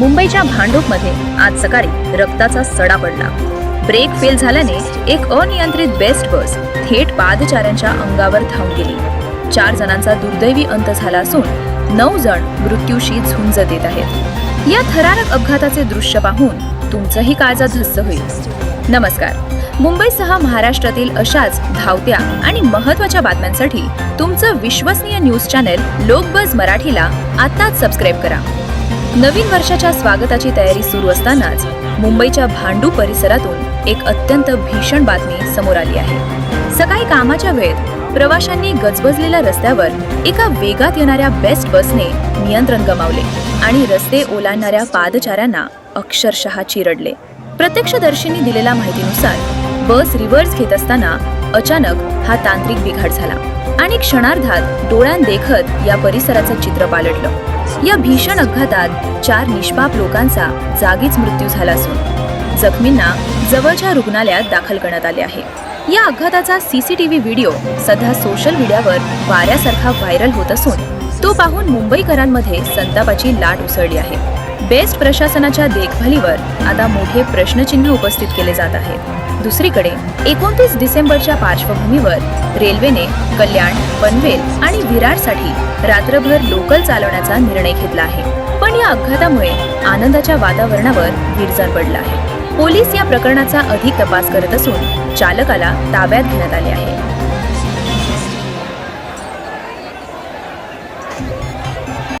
मुंबईच्या भांडूपमध्ये आज सकाळी रक्ताचा सडा पडला. ब्रेक फेल झाल्याने एक अनियंत्रित बेस्ट बस थेट पादचाऱ्यांच्या अंगावर धावून गेली. चार जणांचा दुर्दैवी अंत झाला असून नऊ जण मृत्यूशी झुंज देत आहेत. या थरारक अपघाताचे दृश्य पाहून तुमचंही काळजात धस्स होईल. नमस्कार. मुंबईसह महाराष्ट्रातील अशाच धावत्या आणि महत्त्वाच्या बातम्यांसाठी तुमचं विश्वसनीय न्यूज चॅनेल लोकबज मराठीला आत्ताच सबस्क्राईब करा. नवीन वर्षाच्या स्वागताची तयारी सुरू असतानाच मुंबईच्या भांडू परिसरातून एक अत्यंत भीषण बातमी समोर आली आहे. सकाळी कामाच्या वेळेत प्रवाशांनी गजबजलेल्या रस्त्यावर एका वेगात येणाऱ्या बेस्ट बसने नियंत्रण गमावले आणि रस्ते ओलांडणाऱ्या पादचाऱ्यांना अक्षरशः चिरडले. प्रत्यक्षदर्शींनी दिलेल्या माहितीनुसार बस रिव्हर्स घेत असताना अचानक हा तांत्रिक बिघाड झाला आणि क्षणार्धात डोळ्यांदेखत या परिसराचं चित्र पालटलं. या भीषण अपघातात चार निष्पाप लोकांचा जागीच मृत्यू झाला असून जखमींना जवळच्या रुग्णालयात दाखल करण्यात आले आहे. या अपघाताचा सीसीटीव्ही व्हिडिओ सध्या सोशल मीडियावर वाऱ्यासारखा व्हायरल होत असून तो पाहून मुंबईकरांमध्ये संतापाची लाट उसळली आहे. बेस्ट प्रशासनाच्या देखभालीवर आता मोठे प्रश्नचिन्ह उपस्थित केले जात आहेत दुसरीकडे एकोणतीस डिसेंबरच्या पार्श्वभूमीवर रेल्वेने कल्याण पनवेल आणि विरारसाठी रात्रभर लोकल चालवण्याचा निर्णय घेतला आहे. पण या अपघातामुळे आनंदाच्या वातावरणावर विरजण पडला आहे. पोलीस या प्रकरणाचा अधिक तपास करत असून चालकाला ताब्यात घेण्यात आले आहे.